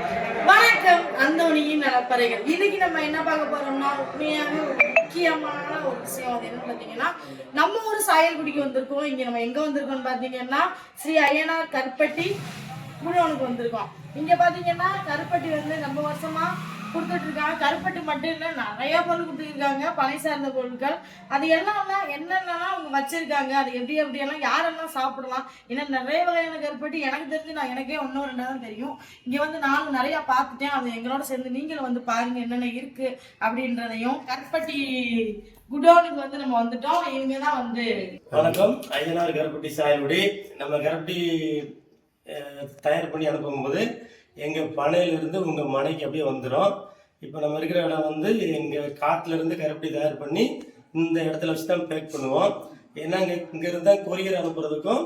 வணக்கம் அந்தோனியின் நலப்பறைகள் இன்னைக்கு நம்ம என்ன பார்க்க போறோம்னா உண்மையான ஒரு முக்கியமான ஒரு விஷயம் அது என்னன்னு பார்த்தீங்கன்னா நம்ம ஒரு சாயல்குடிக்கு வந்திருக்கோம். இங்க நம்ம எங்க வந்திருக்கோம்னு பார்த்தீங்கன்னா ஸ்ரீ அய்யனார் கருப்பட்டி குழுவனுக்கு வந்திருக்கோம். இங்க பாத்தீங்கன்னா கருப்பட்டி வந்து நம்ம வருஷமா கொடுத்துட்டு இருக்காங்க கருப்பட்டி மட்டும் இல்லை நிறைய பொருள் கொடுத்துருக்காங்க பழைய சார்ந்த பொருட்கள். அது எல்லாம்லாம் என்னென்னலாம் அவங்க வச்சிருக்காங்க அது எப்படி எப்படியெல்லாம் யாரெல்லாம் சாப்பிடலாம் ஏன்னா நிறைய வகையான கருப்பட்டி எனக்கு தெரிஞ்சு நான் எனக்கே ஒன்றும் ரெண்டாவது தான் தெரியும். இங்கே வந்து நானும் நிறையா பார்த்துட்டேன். அது எங்களோட சேர்ந்து நீங்களும் வந்து பாருங்க என்னென்ன இருக்கு அப்படின்றதையும். கருப்பட்டி குடோனுக்கு வந்து நம்ம வந்துட்டோம். இவங்க தான் வந்து வணக்கம். ஐயனார் கருப்பட்டி சாயல்படி நம்ம கருப்பட்டி தயார் பண்ணி அனுப்பும்போது எங்கள் பனையிலிருந்து உங்கள் மனைக்கு அப்படியே வந்துடும் இப்போ நம்ம இருக்கிற இடம் வந்து எங்கள் காட்டிலேருந்து கருப்பட்டி தயார் பண்ணி இந்த இடத்துல வச்சு தான் பேக் பண்ணுவோம். ஏன்னா இங்கே இங்கேருந்து தான் கொரியர் அனுப்புறதுக்கும்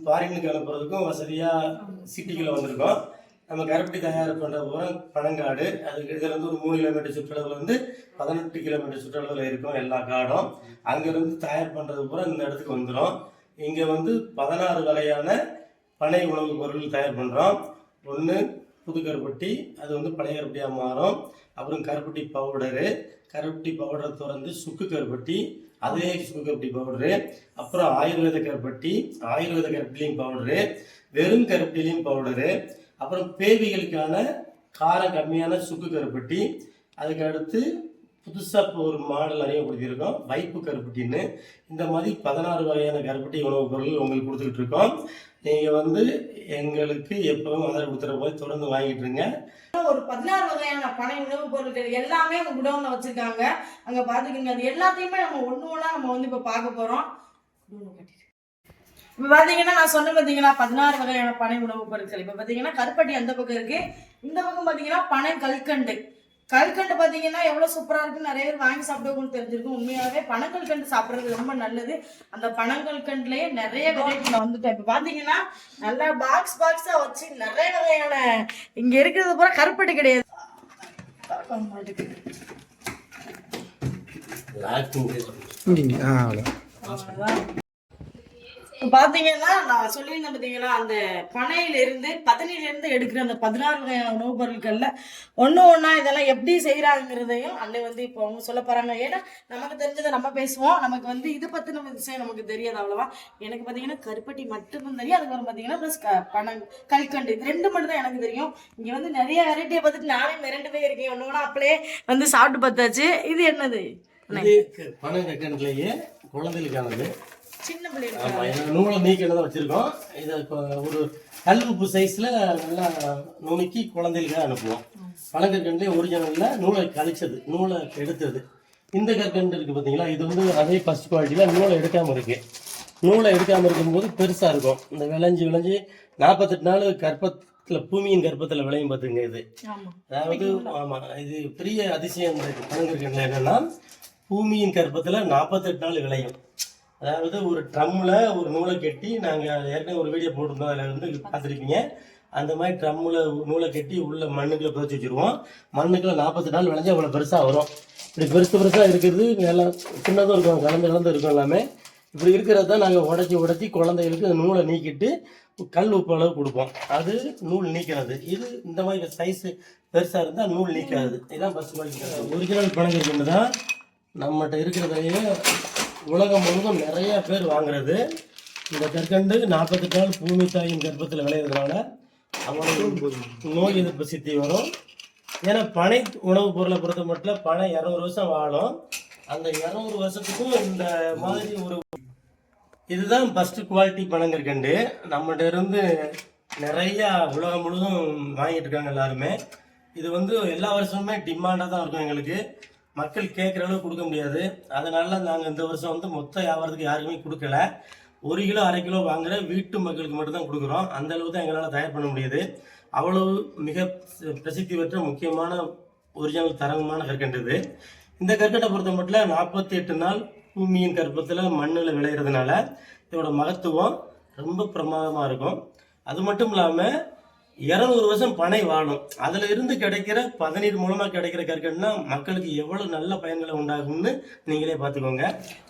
ஃபாரினுக்கு அனுப்புறதுக்கும் வசதியாக சிட்டிக்குள்ளே வந்திருக்கோம். நம்ம கருப்பட்டி தயார் பண்ணுற பூரா பனங்காடு. அதுக்கு இதுலேருந்து ஒரு மூணு கிலோமீட்டர் சுற்றளவுலேருந்து பதினெட்டு கிலோமீட்டர் சுற்றளவில் இருக்கும் எல்லா காடும். அங்கேருந்து தயார் பண்ணுறது பூரா இந்த இடத்துக்கு வந்துடும் இங்கே வந்து பதினாறு வகையான பனை உணவுப் பொருள் தயார் பண்ணுறோம் ஒன்று புது கருப்பட்டி அது வந்து பழைய கருப்பட்டியாக மாறும். அப்புறம் கருப்பட்டி பவுடரு கருப்பட்டி பவுடரை திறந்து சுக்கு கருப்பட்டி அதே சுக்கு கருப்பட்டி பவுடரு அப்புறம் ஆயுர்வேத கருப்பட்டி ஆயுர்வேத கருப்பட்டிலையும் பவுடரு வெறும் கருப்பட்டிலையும் பவுடரு அப்புறம் பேபிகளுக்கான காரம் கம்மியான சுக்கு கருப்பட்டி. அதுக்கு அடுத்து புதுசாக இப்போ ஒரு மாடல் அறிமுகப்படுத்தியிருக்கோம் வைப்பு கருப்பட்டின்னு. இந்த மாதிரி பதினாறு வகையான கருப்பட்டி உணவுப் பொருள் உங்களுக்கு கொடுத்துக்கிட்டு இருக்கோம். நீங்கள் வந்து எங்களுக்கு எப்பவும் ஆதரவு கொடுத்துற போய் தொடர்ந்து வாங்கிட்டு இருங்க. ஒரு பதினாறு வகையான பனை உணவுப் பொருட்கள் எல்லாமே உங்க குடோன்ல வச்சிருக்காங்க. அங்க பாத்துக்கோங்க அது எல்லாத்தையுமே நம்ம ஒண்ணு ஒண்ணா நம்ம வந்து இப்ப பார்க்க போறோம். இப்ப பாத்தீங்கன்னா நான் சொன்ன பாத்தீங்கன்னா பதினாறு வகையான பனை உணவுப் பொருட்கள். இப்ப பாத்தீங்கன்னா கருப்பட்டி அந்த பக்கம் இருக்கு. இந்த பக்கம் பாத்தீங்கன்னா பனை கல்கண்டு. கல்கண்டு பாத்தீங்கன்னா எவ்வளவு சூப்பரா இருக்குன்னு நிறைய பேர் வாங்கி சாப்பிடுவோம்னு தெரிஞ்சிருக்கும். உண்மையாவே பனங்கல்கண்டு சாப்பிடுறது ரொம்ப நல்லது. அந்த பனங்கல்கண்டுலயே நிறைய வெரைட்டி வந்துட்டேன். இப்ப பாத்தீங்கன்னா நல்லா பாக்ஸ் பாக்ஸா வச்சு நிறைய வகையான இங்க இருக்கிறது பூரா கருப்பட்டி கிடையாது. இங்கே ஆ பாத்தீங்கன்னா நான் சொல்லியிருந்தேன் பாத்தீங்கன்னா அந்த பனையில இருந்து பதனில இருந்து எடுக்கிற அந்த பதினாறு வகையான உணவுப் பொருட்கள்ல ஒன்று ஒன்றா இதெல்லாம் எப்படி செய்யறாங்கிறதையும் அன்னை வந்து இப்போ அவங்க சொல்ல போறாங்க. ஏன்னா நமக்கு தெரிஞ்சதை நம்ம பேசுவோம். நமக்கு வந்து இதை பத்தி நம்ம விஷயம் நமக்கு தெரியாது அவ்வளவா. எனக்கு பாத்தீங்கன்னா கருப்பட்டி மட்டும்தான் தெரியும். அதுக்கப்புறம் பாத்தீங்கன்னா ப்ளஸ் பணம் கல்கண்டு. இது ரெண்டு மட்டும் தான் எனக்கு தெரியும். இங்க வந்து நிறைய வெரைட்டியை பார்த்துட்டு நானே மிரண்டு போய் இருக்கேன். ஒண்ணு ஒண்ணா அப்படியே வந்து சாப்பிட்டு பார்த்தாச்சு. இது என்னது? பணம் குழந்தைகளுக்கானது. சின்ன பிள்ளைங்க நூலை நீக்கினதை வச்சுருக்கோம். இதை இப்போ ஒரு கல் உப்பு சைஸில் நல்லா நுணுக்கி குழந்தைகளுக்காக அனுப்புவோம். பனங்கற்கண்டுலேயே ஒரிஜினலில் நூலை கழிச்சது நூலை எடுத்தது. இந்த கற்கண்டு இருக்குது பார்த்தீங்களா? இது வந்து அதே ஃபஸ்ட் குவாலிட்டியில் நூலை எடுக்காமல் இருக்குது நூலை எடுக்காமல் இருக்கும்போது பெருசாக இருக்கும். இந்த விளைஞ்சி விளைஞ்சி நாற்பத்தெட்டு நாள் கர்ப்பத்தில் பூமியின் கர்ப்பத்தில் விளையும் பார்த்துங்க இது. ஆமா. அதாவது ஆமாம் இது பெரிய அதிசயம் இந்த பனங்கற்கண்டில் என்னென்னா பூமியின் கர்ப்பத்தில் நாற்பத்தெட்டு நாள் விளையும். அதாவது ஒரு ட்ரம்மில் ஒரு நூலை கட்டி நாங்கள் ஏற்கனவே ஒரு வீடியோ போட்டிருந்தோம் அதில் வந்து பார்த்துருப்பீங்க. அந்த மாதிரி ட்ரம்மில் நூலை கட்டி உள்ள மண்ணுக்குள்ள புதைச்சி வச்சுருவோம். மண்ணுக்குள்ள நாற்பத்தி நாள் விளைஞ்சா அவ்வளோ பெருசாக வரும். இப்படி பெருசு பெருசாக இருக்கிறது எல்லாம் சின்னதும் இருக்கும் கலந்து கலந்து இருக்கும் எல்லாமே. இப்படி இருக்கிறத தான் நாங்கள் உடச்சி உடச்சி குழந்தைகளுக்கு அந்த நூலை நீக்கிட்டு கல் உப்பு அளவு கொடுப்போம். அது நூல் நீக்கிறது. இது இந்த மாதிரி சைஸு பெருசாக இருந்தால் நூல் நீக்காது. இதுதான் பஸ் ஒரிஜினல் பணங்கள் தான் நம்மகிட்ட இருக்கிறதையே உலகம் முழுவதும் நிறைய பேர் வாங்குறது. இந்த கற்கண்டு நாற்பத்தெட்டு நாள் பூமி தாயின் கர்ப்பத்தில் விளையிறதுனால அவங்களுக்கு நோய் எதிர்ப்பு சித்தி வரும். ஏன்னா பனை உணவுப் பொருளை பொறுத்த மட்டும் பனை இரநூறு வருஷம் வாழும். அந்த இரநூறு வருஷத்துக்கும் இந்த மாதிரி ஒரு இதுதான் ஃபஸ்ட்டு குவாலிட்டி பனங்கற்கண்டு. நம்மகிட்ட இருந்து நிறையா உலகம் முழுதும் வாங்கிட்டு இருக்காங்க எல்லாருமே. இது வந்து எல்லா வருஷமுமே டிமாண்டாக தான் இருக்கும் எங்களுக்கு. மக்கள் கேட்குற அளவுக்கு கொடுக்க முடியாது. அதனால நாங்கள் இந்த வருஷம் வந்து மொத்த வியாபாரத்துக்கு யாருக்குமே கொடுக்கல. ஒரு கிலோ அரை கிலோ வாங்குற வீட்டு மக்களுக்கு மட்டும்தான் கொடுக்குறோம். அந்த அளவு தான் எங்களால் தயார் பண்ண முடியுது. அவ்வளவு மிக பிரசித்தி பெற்ற முக்கியமான ஒரிஜினல் தரமான கற்கண்டு இது. இந்த கற்கண்டை பொறுத்த மட்டும் நாற்பத்தி எட்டு நாள் பூமியின் கற்பத்தில் மண்ணில் விளையிறதுனால இதோட மகத்துவம் ரொம்ப பிரமாதமாக இருக்கும். அது மட்டும் இல்லாமல் இருநூறு வருஷம் பனை வாழும். அதுல இருந்து கிடைக்கிற பதநீர் மூலமா கிடைக்கிற கற்கண்டுனா மக்களுக்கு எவ்வளவு நல்ல பயன்களை உண்டாகும்னு நீங்களே பாத்துக்கோங்க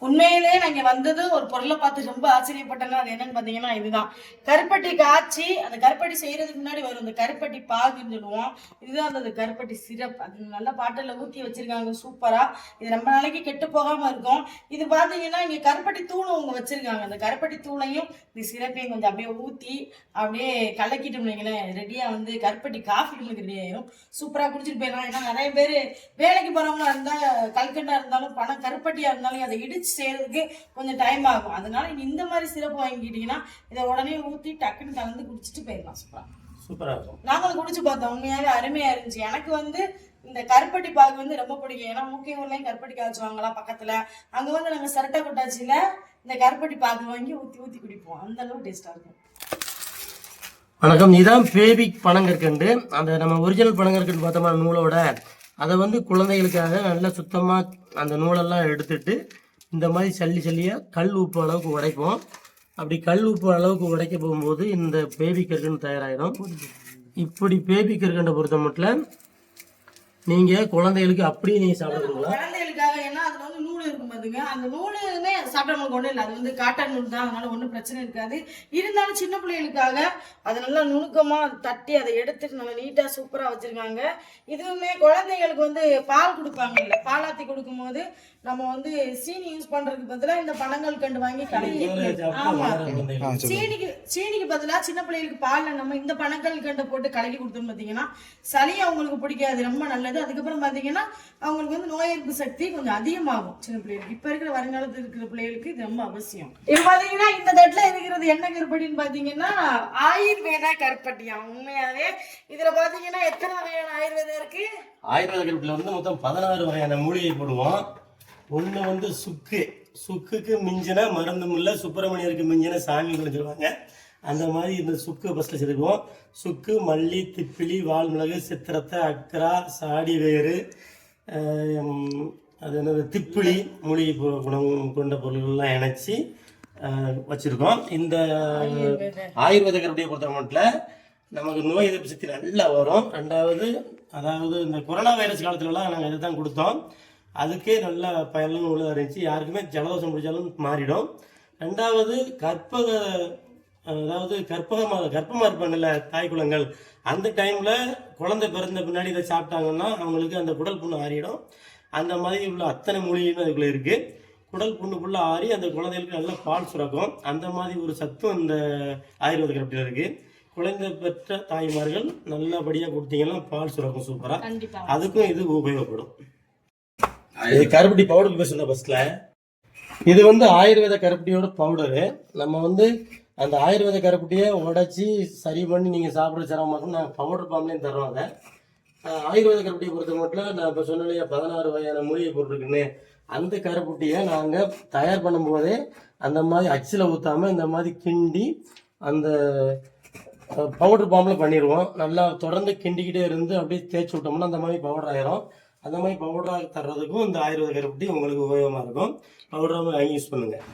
உண்மையிலே நாங்க வந்தது ஒரு பொருளை பார்த்து ரொம்ப ஆச்சரியப்பட்டேன்னா அது என்னன்னு பாத்தீங்கன்னா இதுதான். கருப்பட்டி காய்ச்சி அந்த கருப்பட்டி செய்யறதுக்கு முன்னாடி வரும். இந்த கருப்பட்டி பாகுன்னு சொல்லுவோம். இதுதான் அந்த கருப்பட்டி சிரப். அது நல்ல பாட்டில் ஊத்தி வச்சிருக்காங்க. சூப்பரா இது ரொம்ப நாளைக்கு கெட்டு போகாம இருக்கும். இது பாத்தீங்கன்னா இங்க கருப்பட்டி தூளும் அவங்க வச்சிருக்காங்க. அந்த கருப்பட்டி தூளையும் இந்த சிரப்பையும் கொஞ்சம் அப்படியே ஊத்தி அப்படியே கலக்கிட்டோம்னு வைங்களேன் ரெடியா வந்து கருப்பட்டி காஃபி உங்களுக்கு ரெடி ஆயிரும் சூப்பரா குடிச்சிட்டு போயிடலாம். ஏன்னா நிறைய பேர் வேலைக்கு போறவங்களா இருந்தா கல்கண்டா இருந்தாலும் பணம் கருப்பட்டியா இருந்தாலும் அதை இடிச்சு செய்யறதுக்கு கொஞ்சம் டைம் ஆகும். அதனால இந்த மாதிரி சிறப்பு வாங்கிக்கிட்டீங்கன்னா இதை உடனே ஊத்தி டக்குன்னு கலந்து குடிச்சிட்டு போயிடலாம். சூப்பரா. சூப்பரா இருக்கும். நாங்களும் குடிச்சு பார்த்தோம். உண்மையாவே அருமையா இருந்துச்சு. எனக்கு வந்து இந்த கருப்பட்டி பாகு வந்து ரொம்ப பிடிக்கும். ஏன்னா முக்கிய ஊர்லயும் கருப்பட்டி காய்ச்சுவாங்களா பக்கத்துல. அங்க வந்து நாங்க சரட்டை கொட்டாச்சியில இந்த கருப்பட்டி பாகு வாங்கி ஊத்தி ஊத்தி குடிப்போம். அந்த அளவு டேஸ்டா இருக்கும். வணக்கம். இதான் பேபி பனங்கற்கண்டு. அந்த நம்ம ஒரிஜினல் பனங்கற்கண்டு பார்த்தோமா நூலோட? அதை வந்து குழந்தைகளுக்காக நல்லா சுத்தமாக அந்த நூலெல்லாம் எடுத்துட்டு இந்த மாதிரி சல்லி சல்லியாக கல் உப்பு அளவுக்கு உடைப்போம். அப்படி கல் உப்பு அளவுக்கு உடைக்க போகும்போது இந்த பேபி கற்கண்டு தயாராகிடும் இப்படி பேபி கற்கண்டை பொறுத்த மட்டும் நீங்கள் குழந்தைகளுக்கு அப்படியே நீங்கள் சாப்பிடுவீங்களா இருக்கும் பாத்துங்க. அந்த நூலுமே சாப்பிட்டவங்களுக்கு ஒண்ணும் இல்லை. அது வந்து காட்டன் நூல் தான். அதனால ஒன்றும் பிரச்சனை இருக்காது. இருந்தாலும் சின்ன பிள்ளைகளுக்காக அது நல்லா நுணுக்கமா தட்டி அதை எடுத்துட்டு நல்லா நீட்டா சூப்பரா வச்சிருக்காங்க. இதுவுமே குழந்தைகளுக்கு வந்து பால் கொடுப்பாங்க இல்ல பாலாத்தி கொடுக்கும்போது நம்ம வந்து சீனி யூஸ் பண்றதுக்கு பதிலா இந்த பழங்கள் கண்டு வாங்கி கலக்கி ஆமா. சீனிக்கு சீனிக்கு பதிலா சின்ன பிள்ளைகளுக்கு பால்ல நம்ம இந்த பனங்கள் கண்டை போட்டு கலக்கி கொடுத்தோம் பாத்தீங்கன்னா சளி அவங்களுக்கு பிடிக்காது ரொம்ப நல்லது. அதுக்கப்புறம் பாத்தீங்கன்னா அவங்களுக்கு வந்து நோய் எதிர்ப்பு சக்தி கொஞ்சம் அதிகமாகும் சின்ன பிள்ளைகளுக்கு. இப்ப இருக்கிற வருங்காலத்துல இருக்கிற பிள்ளைகளுக்கு இது ரொம்ப அவசியம். இப்ப பாத்தீங்கன்னா இந்த தட்டுல இருக்கிறது என்ன கருப்பட்டின்னு பாத்தீங்கன்னா ஆயுர்வேத கருப்பட்டியா உண்மையாவே இதுல பாத்தீங்கன்னா எத்தனை வகையான ஆயுர்வேதம் இருக்கு? ஆயுர்வேத கருப்பில் வந்து மொத்தம் பதினாறு வகையான மூலிகை போடுவோம். ஒன்று வந்து சுக்கு. சுக்குக்கு மிஞ்சின மருந்தும் இல்லை சுப்பிரமணியருக்கு மிஞ்சின சாமின்னு சொல்லுவாங்க. அந்த மாதிரி இந்த சுக்கு ஃபஸ்ட்டு சேர்த்துக்குவோம். சுக்கு மல்லி திப்பிலி வால்மிளகு சித்திரத்தை அக்கரா சாடி வேறு அது என்னது? திப்பிலி மூலிகை குணம் கொண்ட பொருள்கள்லாம் இணைச்சி வச்சுருக்கோம். இந்த ஆயுர்வேத. கருப்பட்டியை பொறுத்த மட்டும் நமக்கு நோய் எதிர்ப்பு சக்தி நல்லா வரும். ரெண்டாவது அதாவது இந்த கொரோனா வைரஸ் காலத்துலலாம் நாங்கள் இதை தான் கொடுத்தோம். அதுக்கே நல்ல பயனும் உள்ள இருந்துச்சு யாருக்குமே ஜலதோஷம் பிடிச்சாலும் மாறிடும். ரெண்டாவது கற்பக அதாவது கற்பகமாக கர்ப்பமாக இருப்பாங்கல்ல தாய் குளங்கள் அந்த டைமில் குழந்தை பிறந்த பின்னாடி இதை சாப்பிட்டாங்கன்னா அவங்களுக்கு அந்த குடல் புண்ணு ஆறிடும். அந்த மாதிரி உள்ள அத்தனை மூலிகையும் அதுக்குள்ளே இருக்குது குடல் புண்ணு ஃபுல்லாக ஆறி அந்த குழந்தைகளுக்கு நல்ல பால் சுரக்கும். அந்த மாதிரி ஒரு சத்தும் இந்த ஆயுர்வேத கருப்பில் இருக்குது குழந்தை பெற்ற தாய்மார்கள் நல்லபடியாக கொடுத்தீங்கன்னா பால் சுரக்கும் சூப்பராக அதுக்கும் இது உபயோகப்படும். இது கருப்பட்டி பவுடர் பேசணும் ஃபர்ஸ்ட்ல இது வந்து ஆயுர்வேத கருப்பட்டியோட பவுடரு நம்ம வந்து அந்த ஆயுர்வேத கருப்பட்டியை உடைச்சி சரி பண்ணி நீங்கள் சாப்பிட சிரமம் மட்டும் நாங்கள் பவுடர் பாம்லேயும் தரோம் அதை. ஆயுர்வேத கருப்பட்டியை பொறுத்த மட்டும் நான் இப்போ சொன்னேன் இல்லையா பதினாறு வகையான மூலிகை பொருள் இருக்குன்னு அந்த கருப்பட்டியை நாங்கள் தயார் பண்ணும்போதே அந்த மாதிரி அச்சில் ஊற்றாமல் இந்த மாதிரி கிண்டி அந்த பவுடர் பாம்பில் பண்ணிடுவோம். நல்லா தொடர்ந்து கிண்டிக்கிட்டே இருந்து அப்படியே தேய்ச்சி விட்டோம்னா அந்த மாதிரி பவுடர் ஆயிரும். அந்த மாதிரி பவுடராக தர்றதுக்கும் இந்த ஆயுர்வேத கருப்பட்டி உங்களுக்கு உபயோகமாக இருக்கும். பவுடராக வாங்கி யூஸ் பண்ணுங்கள்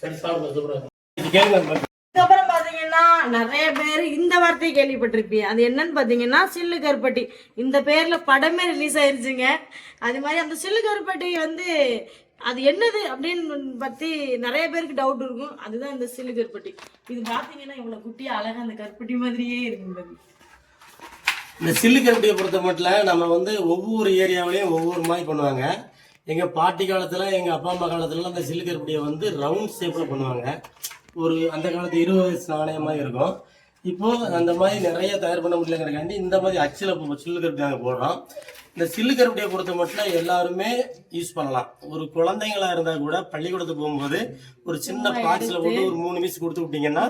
சரி அதுக்கப்புறம் பாத்தீங்கன்னா நிறைய பேர் இந்த வார்த்தையை கேள்விப்பட்டிருப்பீங்க. அது என்னன்னு பாத்தீங்கன்னா சில்லு கருப்பட்டி. இந்த பேர்ல படமே ரிலீஸ் ஆயிருச்சுங்க. அது மாதிரி அந்த சில்லு கருப்பட்டி வந்து அது என்னது அப்படின்னு பத்தி நிறைய பேருக்கு டவுட் இருக்கும். அதுதான் இந்த சில்லு கருப்பட்டி. இது பாத்தீங்கன்னா இவ்வளவு குட்டியா அழகா அந்த கருப்பட்டி மாதிரியே இருக்கும் இந்த சில்லு கருப்பட்டியை பொறுத்த மட்டும் நம்ம வந்து ஒவ்வொரு ஏரியாவிலையும் ஒவ்வொரு மாதிரி பண்ணுவாங்க. எங்க பாட்டி காலத்துல எங்க அப்பா அம்மா காலத்துலலாம் அந்த சில்லு கருப்பட்டியை வந்து ரவுண்ட் ஷேப்ல பண்ணுவாங்க. ஒரு அந்த காலத்து இருபது வயசு நாணயமாக இருக்கும். இப்போ அந்த மாதிரி நிறைய தயார் பண்ண முடியலங்கிறக்காண்டி இந்த மாதிரி அச்சில் சில்லு கருப்பட்டி நாங்கள் போடுறோம். இந்த சில்லு கருப்பட்டியை பொறுத்த மட்டும் எல்லாருமே யூஸ் பண்ணலாம். ஒரு குழந்தைங்களா இருந்தா கூட பள்ளிக்கூடத்துக்கு போகும்போது ஒரு சின்ன பாக்ஸ்ல போட்டு ஒரு மூணு பீஸ் கொடுத்து விட்டீங்கன்னா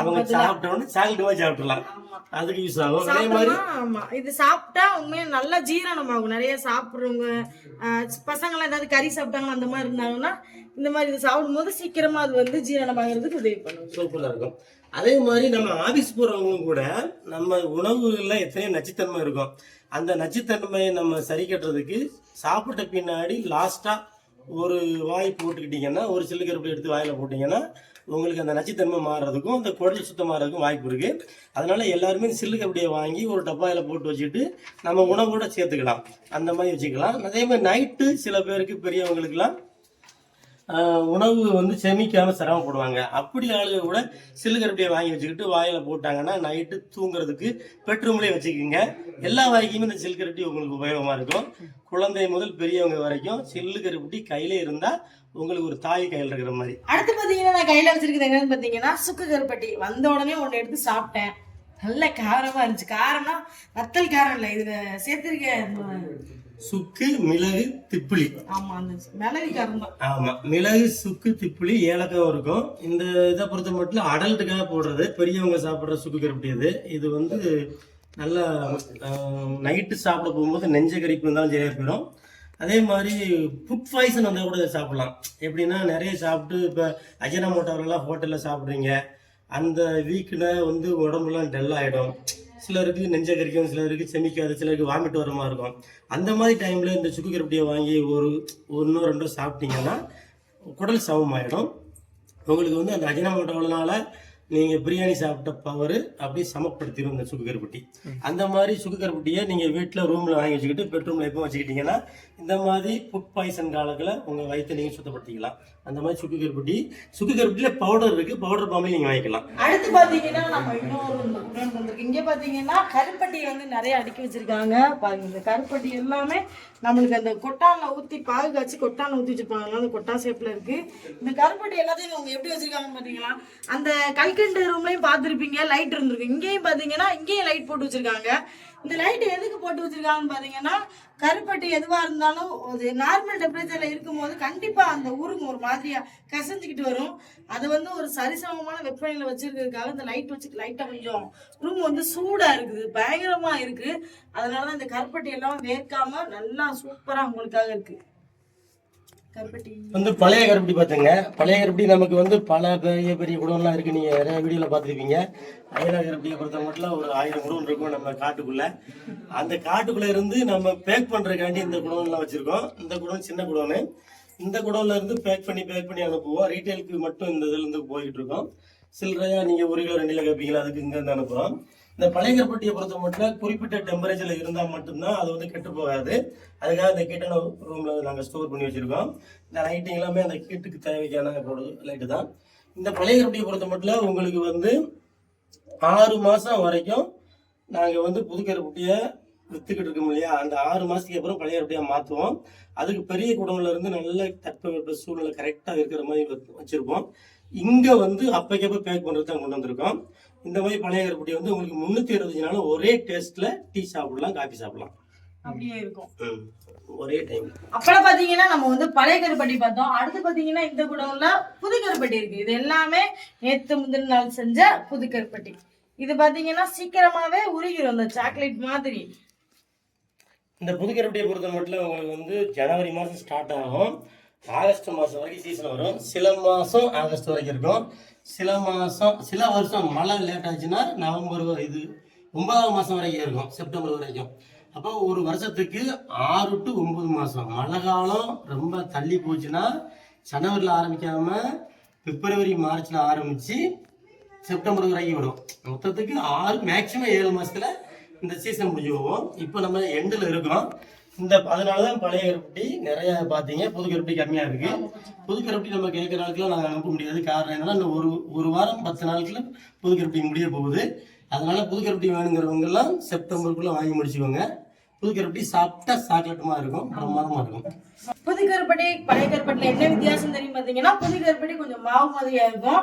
அவங்க சாப்பிட்ட உடனே சாக்லேட் மாதிரி சாப்பிட்டுலாம் அதுக்கு யூஸ் ஆகும். அதே மாதிரி இது சாப்பிட்டா உண்மையா நல்லா ஜீரணம் ஆகும் நிறைய சாப்பிடுறவங்க ஆஹ், பசங்களாம் ஏதாவது கறி சாப்பிட்டாங்க அந்த மாதிரி இருந்தாங்கன்னா இந்த மாதிரி இது சாப்பிடும்போது சீக்கிரமா அது வந்து ஜீரணம் ஆகிறதுக்கு உதவி பண்ணும். சூப்பராக இருக்கும். அதே மாதிரி நம்ம ஆபீஸ் போறவங்களும் கூட நம்ம உணவுகளில் எத்தனையோ நச்சுத்தன்மை இருக்கும். அந்த நச்சுத்தன்மையை நம்ம சரி கட்டுறதுக்கு சாப்பிட்ட பின்னாடி லாஸ்ட்டாக ஒரு வாய் போட்டுக்கிட்டீங்கன்னா ஒரு சில்லு கருப்பு எடுத்து வாயில் போட்டிங்கன்னா உங்களுக்கு அந்த நச்சுத்தன்மை மாறுறதுக்கும் அந்த குடல் சுத்தமாகறதுக்கும் வாய்ப்பு இருக்குது அதனால் எல்லாருமே சில்லு கருப்படியை வாங்கி ஒரு டப்பாயில் போட்டு வச்சுட்டு நம்ம உணவோட சேர்த்துக்கலாம். அந்த மாதிரி வச்சுக்கலாம். அதே மாதிரி நைட்டு சில பேருக்கு பெரியவங்களுக்குலாம் உணவு வந்து செமிக்காம சிரமப்படுவாங்க. அப்படி ஆளுங்க கூட சில்லுகரப்பியை வாங்கி வச்சுக்கிட்டு வாயில போட்டாங்கன்னா நைட்டு தூங்குறதுக்கு பெட்ரூம்லேயே வச்சுக்கோங்க. எல்லா வாய்க்குமே இந்த சில்லுக்கரட்டி உங்களுக்கு உபயோகமா இருக்கும். குழந்தை முதல் பெரியவங்க வரைக்கும் சில்லுக்கரப்பட்டி கையில இருந்தா உங்களுக்கு ஒரு தாய் கையில் இருக்கிற மாதிரி. அடுத்து பார்த்தீங்கன்னா நான் கையில வச்சிருக்கிறது என்னன்னு பார்த்தீங்கன்னா சுக்கு கருப்பட்டி. வந்த உடனே ஒன்று எடுத்து சாப்பிட்டேன். நல்ல காரமா இருந்துச்சு. காரம்னா வத்தல் காரம் இல்லை இதுல சேர்த்திருக்க சுக்கு மிளகு திப்பிலி. ஆமா மிளகு சுக்கு திப்பிலி ஏலக்காவும் இருக்கும். இந்த இதை பொறுத்த மட்டும் அடல்ட்டுக்காக போடுறது பெரியவங்க சாப்பிட்ற சுக்கு கருப்பட்டி இது. வந்து நல்லா நைட்டு சாப்பிட போகும்போது நெஞ்ச கறிப்பு இருந்தாலும் சரியா போயிடும். அதே மாதிரி ஃபுட் பாய்சன் வந்தால் கூட சாப்பிடலாம். எப்படின்னா நிறைய சாப்பிட்டு இப்போ அஜினாமோட்டோவெல்லாம் ஹோட்டலில் சாப்பிட்றீங்க. அந்த வீக்கில் வந்து உடம்புலாம் டல் ஆகிடும் சிலருக்கு நெஞ்ச கறிக்கும் சிலருக்கு செமிக்காது சிலருக்கு வாமிட் வர மாதிரி இருக்கும். அந்த மாதிரி டைமில் இந்த சுக்கு கருப்பட்டியை வாங்கி ஒரு ஒன்றோ ரெண்டோ சாப்பிட்டீங்கன்னா குடல் சமமாயிடும். உங்களுக்கு வந்து அந்த அஜினமோட்டோனால நீங்கள் பிரியாணி சாப்பிட்ட பவர் அப்படியே சமப்படுத்திடும் இந்த சுக்கு கருப்பட்டி. அந்த மாதிரி சுக்கு கருப்பட்டியை நீங்கள் வீட்டில் ரூமில் வாங்கி வச்சுக்கிட்டு பெட்ரூமில் எப்போ வச்சுக்கிட்டீங்கன்னா இந்த மாதிரி ஃபுட் பாய்சன் காலத்தில் உங்கள் வயிற்றை நீங்கள் சுத்தப்படுத்திக்கலாம். அந்த மாதிரி சுக்கு கருப்பட்டி. சுக்கு கருப்பட்டியில் பவுடர் இருக்குது பவுடர் பாம்பு நீங்கள் வாங்கிக்கலாம். அடுத்து பாத்தீங்கன்னா நம்ம இன்னொரு இன்னொன்று வந்திருக்கு. இங்க பாத்தீங்கன்னா கருப்பட்டி வந்து நிறைய அடுக்கி வச்சிருக்காங்க. பாருங்க இந்த கருப்பட்டி எல்லாமே நம்மளுக்கு அந்த கொட்டானில் ஊத்தி பாகு காய்ச்சி கொட்டான்ல ஊத்தி வச்சிருப்பாங்க. அதனால அந்த கொட்டா ஷேப்பில் இருக்கு. இந்த கருப்பட்டி எல்லாத்தையும் அவங்க எப்படி வச்சுருக்காங்கன்னு பாத்தீங்களா? அந்த கல்கண்டு ரூம்லயும் பார்த்துருப்பீங்க. லைட் இருந்திருக்கு. இங்கேயும் பாத்தீங்கன்னா இங்கேயும் லைட் போட்டு வச்சிருக்காங்க. இந்த லைட் எதுக்கு போட்டு வச்சிருக்காங்கன்னு பாத்தீங்கன்னா கருப்பட்டி எதுவா இருந்தாலும் அது நார்மல் டெம்பரேச்சர்ல இருக்கும்போது கண்டிப்பா அந்த ஊருங்க ஒரு மாதிரியா கசஞ்சுக்கிட்டு வரும். அது வந்து ஒரு சரிசமமான வெப்பநிலை வச்சிருக்கிறதுக்காக இந்த லைட் வச்சு லைட்டா கொஞ்சம் ரூம் வந்து சூடா இருக்குது பயங்கரமா இருக்கு. அதனாலதான் இந்த கருப்பட்டி எல்லாம் வேர்க்காம நல்லா சூப்பரா உங்களுக்காக இருக்கு. வந்து பழைய கருப்பட்டி பார்த்துங்க பழைய கருப்பட்டி நமக்கு வந்து பல பெரிய பெரிய குடம்லாம் இருக்கு. நீங்க நிறைய வீடியோல பார்த்துருப்பீங்க அயனா கருப்பட்டியை பொறுத்த மட்டும் ஒரு ஆயிரம் குடம் இருக்கும் நம்ம காட்டுக்குள்ள. அந்த காட்டுக்குள்ள இருந்து நம்ம பேக் பண்றதுக்காண்டி இந்த குடம்லாம் வச்சிருக்கோம். இந்த குடம் சின்ன குடம்னு இந்த குடம்ல இருந்து பேக் பண்ணி பேக் பண்ணி அனுப்புவோம் ரீட்டைலுக்கு மட்டும் இந்த இதுல இருந்து போயிட்டு இருக்கோம். சில்லறையா நீங்க ஒரு கிலோ ரெண்டு கிலோ கேட்பீங்களா அதுக்கு இங்க இருந்து அனுப்புறோம். இந்த பழையகர்பட்டியை பொறுத்த மட்டும் குறிப்பிட்ட டெம்பரேச்சர்ல இருந்தால் மட்டும்தான் அது வந்து கெட்டு போகாது. அதுக்காக இந்த கீட்டான ரூம்ல நாங்கள் ஸ்டோர் பண்ணி வச்சிருக்கோம். இந்த லைட்டிங் எல்லாமே அந்த கீட்டுக்கு தேவைக்கான லைட்டு தான். இந்த பழையகர்பட்டியை பொறுத்த மட்டும் உங்களுக்கு வந்து ஆறு மாசம் வரைக்கும் நாங்கள் வந்து புதுக்கருப்பட்டியை வித்துக்கிட்டு இருக்கோம் இல்லையா? அந்த ஆறு மாசத்துக்கு அப்புறம் பழைய கருப்பட்டியா மாற்றுவோம் அதுக்கு பெரிய குடம்ல இருந்து நல்ல தட்பவெப்ப சூழ்நிலை கரெக்டாக இருக்கிற மாதிரி வச்சுருப்போம் வச்சிருப்போம். இங்க வந்து அப்பைக்கப்ப பேக் பண்றது தான் கொண்டு வந்திருக்கோம். இந்த மாதிரி பழைய கருப்பட்டி வந்து உங்களுக்கு முன்னூத்தி இருபத்தஞ்சு நாள் ஒரே டேஸ்ட்ல டீ சாப்பிடலாம் காபி சாப்பிடலாம். அப்படியே இருக்கும். ஒரே டைம் அப்புறம் பாத்தீங்கன்னா நம்ம வந்து பழைய கருப்பட்டி பார்த்தோம். அடுத்து பாத்தீங்கன்னா இந்த குடம்ல புது கருப்பட்டி இருக்கு. இது எல்லாமே நேத்து முந்தின நாள் செஞ்ச புது கருப்பட்டி. இது பாத்தீங்கன்னா சீக்கிரமாவே உருகிரும் அந்த சாக்லேட் மாதிரி. இந்த புது கருப்பட்டியை பொறுத்த மட்டும் உங்களுக்கு வந்து ஜனவரி மாதம் ஸ்டார்ட் ஆகும். ஆகஸ்ட் மாதம் வரைக்கும் சீசன் வரும். சில மாதம் ஆகஸ்ட் வரைக்கும் இருக்கும். சில மாதம் சில வருஷம் மழை லேட் ஆச்சுன்னா நவம்பர் வரை இது ஒன்பதாம் மாதம் வரைக்கும் இருக்கும் செப்டம்பர் வரைக்கும். அப்போ ஒரு வருஷத்துக்கு ஆறு டு ஒன்பது மாதம் மழை காலம் ரொம்ப தள்ளி போச்சுன்னா ஜனவரியில் ஆரம்பிக்காம பிப்ரவரி மார்ச்சில் ஆரம்பித்து செப்டம்பர் வரைக்கும் வரும். மொத்தத்துக்கு ஆறு மேக்சிமம் ஏழு மாதத்தில் இந்த சீசன் முடிஞ்சு போவோம் இப்போ நம்ம எண்டில் இருக்கோம். இந்த அதனால தான் பழைய கருப்பட்டி நிறைய பார்த்தீங்க. புது கருப்பட்டி கம்மியாக இருக்கு. புது கருப்பட்டி நம்ம கேட்குற நாளுக்குலாம் நாங்கள் அனுப்ப முடியாது. காரணம் என்னன்னா இன்னும் ஒரு ஒரு வாரம் பத்து நாளுக்குள்ள புது கருப்பட்டி முடிய போகுது. அதனால புது கருப்பட்டி வேணுங்கிறவங்க எல்லாம் செப்டம்பருக்குள்ள வாங்கி முடிச்சுக்கோங்க. புது கருப்பட்டி சாப்பிட்டா சாக்லேட்டுமா இருக்கும் பிரமாதமா இருக்கும். புது கருப்பட்டி பழைய கருப்பட்டில என்ன வித்தியாசம் தெரியும் பாத்தீங்கன்னா புது கருப்பட்டி கொஞ்சம் மாவு மாதிரியா இருக்கும்.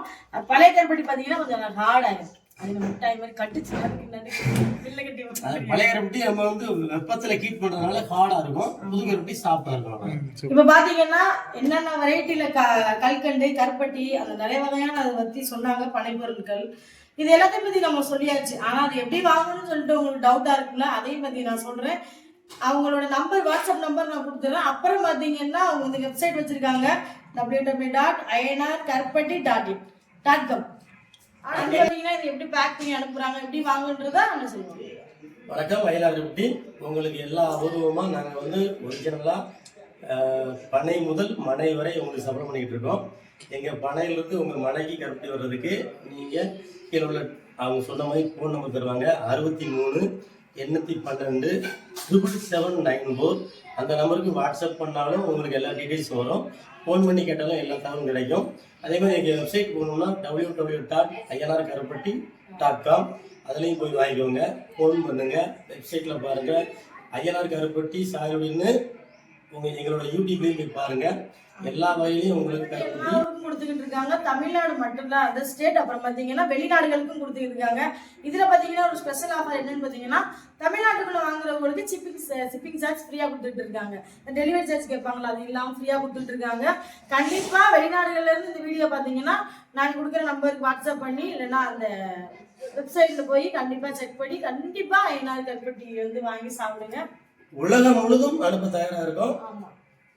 பழைய கருப்பட்டி பாத்தீங்கன்னா கொஞ்சம் ஹார்டா இருக்கும். அது நம்ம மிட்டாய் மாதிரி கட்டுச்சு பழைய கருப்பட்டி நம்ம வந்து வெப்பத்துல ஹீட் பண்றதுனால ஹார்டா இருக்கும். புது கருப்பட்டி சாஃப்டா இருக்கும் இப்ப பாத்தீங்கன்னா என்னென்ன வெரைட்டில க கல்கண்டு கருப்பட்டி அந்த நிறைய வகையான அதை பத்தி சொன்னாங்க பனைப்பொருட்கள். இது எல்லாத்தையும் பத்தி நம்ம சொல்லியாச்சு. ஆனா அது எப்படி வாங்கணும்னு சொல்லிட்டு உங்களுக்கு டவுட்டா இருக்குல்ல அதையும் பத்தி நான் சொல்றேன். அவங்களோட நம்பர் வாட்ஸ்அப் நம்பர் நான் கொடுத்துறேன். அப்புறம் பாத்தீங்கன்னா அவங்க வந்து வெப்சைட் வச்சிருக்காங்க W W dot INR karuppatti dot in dot com பார்த்தீங்கன்னா இது எப்படி பேக் பண்ணி அனுப்புறாங்க எப்படி நம்ம சொல்லுவோம். வணக்கம் மயிலாடுபட்டி உங்களுக்கு எல்லா அபூர்வமாக நாங்கள் வந்து ஒரிஜினலாக பனை முதல் மனை வரை உங்களுக்கு சப்ளை பண்ணிக்கிட்டு இருக்கோம். எங்கள் பனையிலிருந்து உங்கள் மனைக்கு கருப்பி வர்றதுக்கு நீங்கள் கீழே உள்ள அவங்க சொன்ன மாதிரி ஃபோன் நம்பர் தருவாங்க. அறுபத்தி மூணு எண்ணூற்றி பன்னெண்டு ட்ரிபிள் செவன் நைன் ஃபோர் அந்த நம்பருக்கு வாட்ஸ்அப் பண்ணாலும் உங்களுக்கு எல்லா டீட்டெயில்ஸ் வரும். ஃபோன் பண்ணி கேட்டாலும் எல்லா தகவலும் கிடைக்கும். அதே மாதிரி எங்கள் வெப்சைட் போகணும்னா W W dot INR karuppatti dot com அதுலேயும் போய் வாங்கிக்கோங்க. ஃபோன் பண்ணுங்கள் வெப்சைட்டில் பாருங்கள் ஐஎன்ஆர் கருப்பட்டி சாகுடின்னு உங்கள் எங்களோட யூடியூப்லேயும் போய் பாருங்கள் எல்லா வகையிலையும் உங்களுக்கு எல்லாருக்கும் கொடுத்துக்கிட்டு இருக்காங்க. தமிழ்நாடு மட்டும் இல்ல அதர் ஸ்டேட் அப்புறம் பாத்தீங்கன்னா வெளிநாடுகளுக்கும் கொடுத்துக்கிட்டு இருக்காங்க. இதுல பாத்தீங்கன்னா ஒரு ஸ்பெஷல் ஆஃபர் என்னன்னு பாத்தீங்கன்னா தமிழ்நாட்டுக்குள்ள வாங்குறவங்களுக்கு சிப்பிங் சிப்பிங் சார்ஜ் ஃப்ரீயா கொடுத்துட்டு இருக்காங்க. டெலிவரி சார்ஜ் கேட்பாங்களா? அது இல்லாம ஃப்ரீயா கொடுத்துட்டு இருக்காங்க. கண்டிப்பா வெளிநாடுகள்ல இருந்து இந்த வீடியோ பாத்தீங்கன்னா நான் கொடுக்குற நம்பருக்கு வாட்ஸ்அப் பண்ணி இல்லைன்னா அந்த வெப்சைட்ல போய் கண்டிப்பா செக் பண்ணி கண்டிப்பா ஐநாறு கல்பட்டி வந்து வாங்கி சாப்பிடுங்க. உலகம் முழுதும் அனுப்ப தயாராக இருக்கும். ஆமா.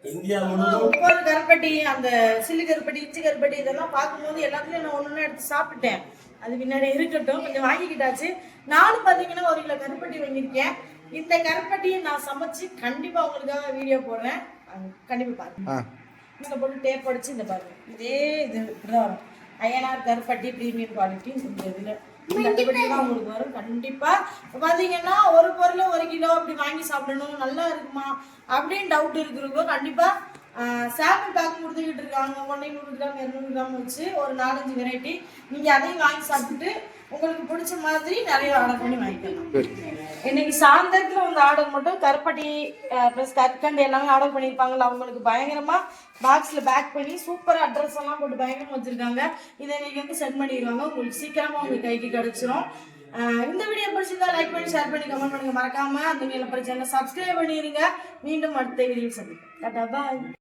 இந்தியா முழுவதும் ஒவ்வொரு கருப்பட்டி அந்த சில்லு கருப்பட்டி இஞ்சி கருப்பட்டி இதெல்லாம் பார்க்கும்போது எல்லாத்துலயும் நான் ஒன்று எடுத்து சாப்பிட்டேன். அது பின்னாடி இருக்கட்டும் கொஞ்சம் வாங்கிக்கிட்டாச்சு. நானும் பார்த்தீங்கன்னா ஒரு கிலோ கருப்பட்டி வாங்கியிருக்கேன். இந்த கருப்பட்டியை நான் சமைச்சு கண்டிப்பா உங்களுக்காக வீடியோ போடுறேன். அது கண்டிப்பா பாருங்க. இந்த போட்டு டேப் அடிச்சு இந்த பாருங்க. இதே இது இப்படிதான் வரும். ஐஎன்ஆர் கருப்பட்டி ப்ரீமியம் குவாலிட்டி இந்த இதுல உங்களுக்கு வரும். கண்டிப்பா. இப்ப பாத்தீங்கன்னா ஒரு பொருள் ஒரு கிலோ அப்படி வாங்கி சாப்பிடணும். நல்லா இருக்குமா? அப்படின்னு டவுட் இருக்கிறவங்க கண்டிப்பா சாம்பிள் பேக் கொடுத்துக்கிட்டு இருக்காங்க. ஒன்று நூறு கிராம் இரநூறு கிராம் வச்சு ஒரு நாலஞ்சு வெரைட்டி நீங்க அதையும் வாங்கி சாப்பிட்டுட்டு உங்களுக்கு பிடிச்ச மாதிரி நிறைய ஆர்டர் பண்ணி வாங்கிக்கலாம். இன்னைக்கு சாயந்தரத்துல வந்து ஆர்டர் மட்டும் கருப்பட்டி ப்ளஸ் கற்கண்டு எல்லாமே ஆர்டர் பண்ணியிருப்பாங்கல்ல அவங்களுக்கு பயங்கரமா பாக்ஸ்ல பேக் பண்ணி சூப்பர் அட்ரஸ் எல்லாம் போட்டு பயங்கரமா வச்சிருக்காங்க. இதை இன்னைக்கு வந்து சென்ட் பண்ணிடுவாங்க. உங்களுக்கு சீக்கிரமா உங்க கைக்கு கிடைச்சிரும். இந்த வீடியோ பிடிச்சிருந்தா லைக் பண்ணி ஷேர் பண்ணி கமெண்ட் பண்ணுங்க. மறக்காம அந்த மேல பிரச்சனை சப்ஸ்கிரைப் பண்ணிடுங்க. மீண்டும் அடுத்த வீடியோ சந்திப்போம். டாடா பாய்